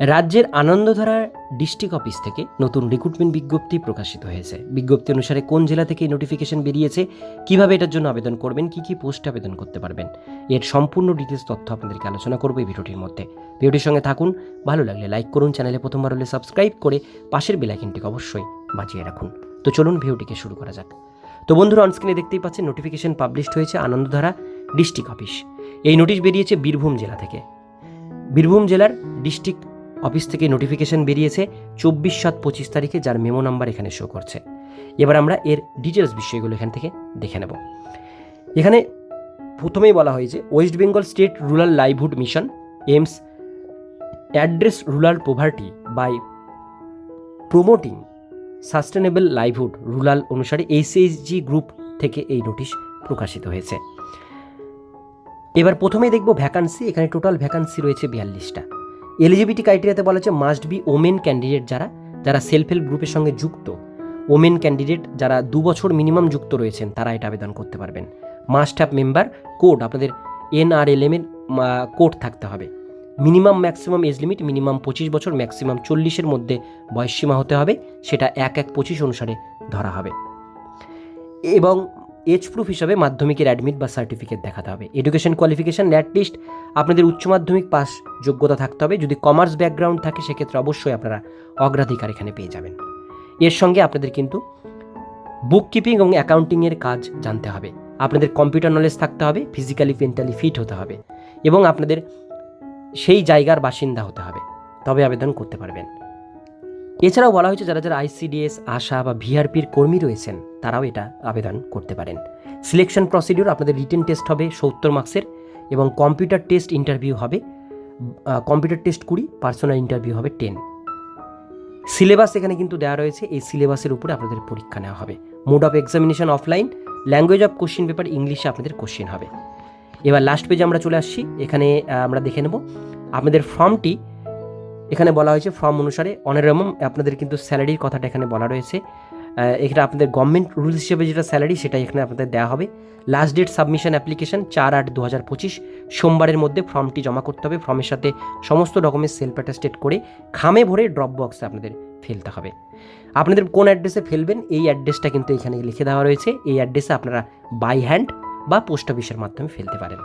রাজ্যের Anandadhara district office থেকে নতুন রিক্রুটমেন্ট বিজ্ঞপ্তি প্রকাশিত হয়েছে। বিজ্ঞপ্তি অনুসারে কোন জেলা থেকে নোটিফিকেশন বেরিয়েছে, কীভাবে এটার জন্য আবেদন করবেন, কি কি পোস্টে আবেদন করতে পারবেন, এর সম্পূর্ণ ডিটেলস তথ্য আপনাদেরকে আলোচনা করব এই ভিডিওটির মধ্যে। ভিডিওটির সঙ্গে থাকুন, ভালো লাগলে লাইক করুন, চ্যানেলে প্রথমবার হলে সাবস্ক্রাইব করে পাশের বেলাইকিনটিকে অবশ্যই বাজিয়ে রাখুন। তো চলুন ভিডিওটিকে শুরু করা যাক। তো বন্ধুরা অনস্ক্রিনে দেখতেই পাচ্ছেন নোটিফিকেশন পাবলিশড হয়েছে আনন্দধারা ডিস্ট্রিক্ট অফিস এই নোটিশ বেরিয়েছে বীরভূম জেলা থেকে। বীরভূম জেলার ডিস্ট্রিক্ট অফিস থেকে নোটিফিকেশন বেরিয়েছে চব্বিশ সাত পঁচিশ তারিখে, যার মেমো নাম্বার এখানে শো করছে। এবার আমরা এর ডিটেলস বিষয়গুলো এখান থেকে দেখে নেব। এখানে প্রথমেই বলা হয়েছে West Bengal state rural livelihood mission aims address rural poverty by promoting sustainable livelihood rural অনুসারে এইচএসজি গ্রুপ থেকে এই নোটিশ প্রকাশিত হয়েছে। এবার প্রথমেই দেখব ভ্যাকান্সি এখানে টোটাল ভ্যাকান্সি রয়েছে বিয়াল্লিশটা। এলিজিবিলিটি ক্রাইটেরিয়াতে বলা হচ্ছে মাস্ট বি ওমেন ক্যান্ডিডেট যারা যারা সেলফ হেল্প গ্রুপের সঙ্গে যুক্ত। ওমেন ক্যান্ডিডেট যারা দু বছর মিনিমাম যুক্ত রয়েছেন, তারা এটা আবেদন করতে পারবেন। মাস্ট হ্যাভ মেম্বার কোড আপনাদের এনআরএলএম এর কোড থাকতে হবে। Minimum maximum age limit minimum পঁচিশ বছর ম্যাক্সিমাম চল্লিশের মধ্যে বয়সসীমা হতে হবে, সেটা এক এক পঁচিশ অনুসারে ধরা হবে। এবং এজ প্রুফ হিসাবে মাধ্যমিকের অ্যাডমিট বা সার্টিফিকেট দেখাতে হবে। এডুকেশন কোয়ালিফিকেশান অ্যাটলিস্ট আপনাদের উচ্চ মাধ্যমিক পাস যোগ্যতা থাকতে হবে। যদি কমার্স ব্যাকগ্রাউন্ড থাকে, সেক্ষেত্রে অবশ্যই আপনারা অগ্রাধিকার এখানে পেয়ে যাবেন। এর সঙ্গে আপনাদের কিন্তু বুক কিপিং এবং অ্যাকাউন্টিংয়ের কাজ জানতে হবে। আপনাদের কম্পিউটার নলেজ থাকতে হবে ফিজিক্যালি মেন্টালি ফিট হতে হবে এবং আপনাদের সেই জায়গার বাসিন্দা হতে হবে। তবে আবেদন করতে পারবেন। এছাড়াও বলা হয়েছে, যারা যারা আইসিডিএস আশা বা ভিআরপির কর্মী রয়েছেন, তারাও এটা আবেদন করতে পারেন। সিলেকশন প্রসিডিউর আপনাদের রিটেন টেস্ট হবে সত্তর মার্কসের এবং কম্পিউটার টেস্ট ইন্টারভিউ হবে কম্পিউটার টেস্ট কুড়ি, পার্সোনাল ইন্টারভিউ হবে টেন। সিলেবাস এখানে কিন্তু দেওয়া রয়েছে, এই সিলেবাসের উপরে আপনাদের পরীক্ষা নেওয়া হবে। Mode of examination offline, language of question paper, ইংলিশে আপনাদের কোশ্চিন হবে। এবার লাস্ট পেজে আমরা চলে আসছি, এখানে আমরা দেখে নেব। আপনাদের ফর্মটি এখানে বলা হয়েছে ফর্ম অনুসারে অনারম আপনাদের কিন্তু স্যালারির কথাটা এখানে বলা রয়েছে। এখানে আপনাদের গভর্নমেন্ট রুলস হিসেবে যেটা স্যালারি সেটা এখানে আপনাদের দেওয়া হবে। লাস্ট ডেট সাবমিশন অ্যাপ্লিকেশন চার আট দু হাজার পঁচিশ। সোমবারের মধ্যে ফর্মটি জমা করতে হবে। ফর্মের সাথে সমস্ত রকমের সেলফ অ্যাটাস্টেড করে খামে ভরে ড্রপ বক্সে আপনাদের ফেলতে হবে। আপনাদের কোন অ্যাড্রেসে ফেলবেন, এই অ্যাড্রেসটা কিন্তু এখানে লিখে দেওয়া রয়েছে। এই অ্যাড্রেসে আপনারা বাই হ্যান্ড বা পোস্ট অফিসের মাধ্যমে ফেলতে পারেন।